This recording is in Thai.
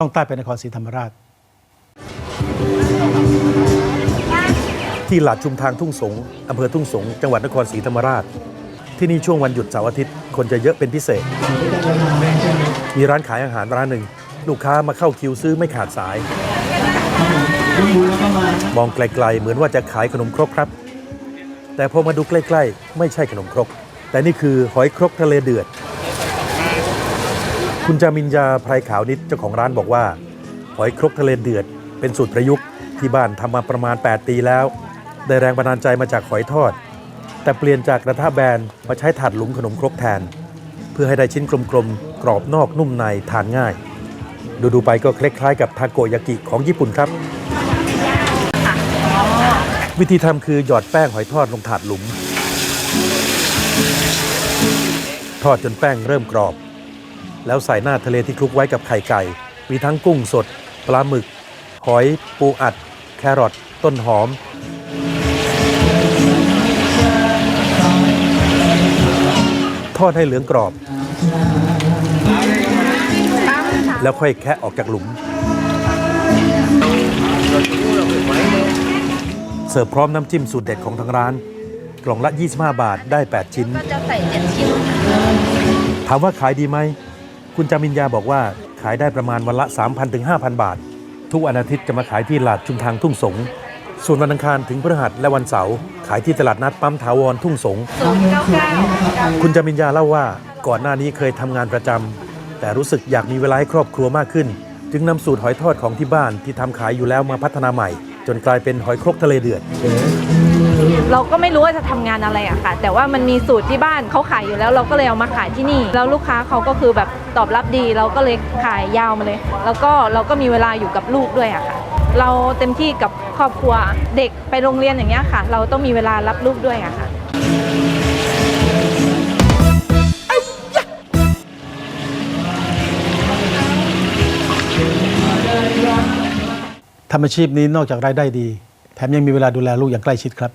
ต้องใต้ไปนครศรีธรรมราช ที่หลาดชุมทางทุ่งสงอำเภอทุ่งสง จังหวัดนครศรีธรรมราช ที่นี่ช่วงวันหยุดเสาร์อาทิตย์คนจะเยอะเป็นพิเศษ มีร้านขายอาหารร้านหนึ่ง ลูกค้ามาเข้าคิวซื้อไม่ขาดสาย มองไกลๆ เหมือนว่าจะขายขนมครกครับ แต่พอมาดูใกล้ ๆ ไม่ใช่ขนมครก แต่นี่คือหอยครกทะเลเดือด คุณจามินยาไพรขาวนิดเจ้าของร้านบอกว่า หอยครกทะเลเดือด เป็นสูตรประยุกต์ที่บ้านทำมาประมาณ 8 ปีแล้ว ได้แรงบันดาลใจมาจากหอยทอด แต่เปลี่ยนจากกระทะแบนมาใช้ถาดหลุมขนมครกแทน เพื่อให้ได้ชิ้นกลมๆกรอบนอกนุ่มในทานง่าย ดูๆไปก็คล้ายๆกับทาโกยากิของญี่ปุ่นครับ วิธีทำคือหยอดแป้งหอยทอดลงถาดหลุม ทอดจนแป้งเริ่มกรอบ แล้วใส่หน้าทะเลที่คลุกไว้กับไข่ไก่ มีทั้งกุ้งสด ปลาหมึก หอย ปูอัด แครอทต้นหอม ทอดให้เหลืองกรอบ แล้วค่อยแคะออกจากหลุม เสิร์ฟพร้อมน้ำจิ้มสูตรเด็ดของทางร้าน กล่องละ 25 บาทได้ 8 ชิ้นก็จะใส่เจ็ดชิ้นถามว่าขายดีไหม คุณจามินยาบอกว่าขายได้ประมาณวันละ 3,000ถึง5,000 บาท ทุกวันอาทิตย์จะมาขายที่ตลาดชุมทางทุ่งสง ส่วนวันอังคารถึงพฤหัสและวันเสาร์ขายที่ตลาดนัดปั๊มถาวรทุ่งสง คุณจามินยาเล่าว่าก่อนหน้านี้เคยทำงานประจำแต่รู้สึกอยากมีเวลาให้ครอบครัวมากขึ้น จึงนำสูตรหอยทอดของที่บ้านที่ทำขายอยู่แล้วมาพัฒนาใหม่ จนกลายเป็นหอยครกทะเลเดือด เราก็ไม่รู้ว่าจะทำงานอะไรอะค่ะ แต่ว่ามันมีสูตรที่บ้านเขาขายอยู่แล้วเราก็เลยเอามาขายที่นี่ แล้วลูกค้าเขาก็คือแบบตอบรับดี เราก็เลยขายยาวมาเลย แล้วก็เราก็มีเวลาอยู่กับลูกด้วยอะค่ะ เราเต็มที่กับครอบครัวเด็กไปโรงเรียนอย่างเงี้ยค่ะ เราต้องมีเวลารับลูกด้วยอะค่ะทำอาชีพนี้นอกจากรายได้ดี แถมยังมีเวลาดูแลลูกอย่างใกล้ชิดครับ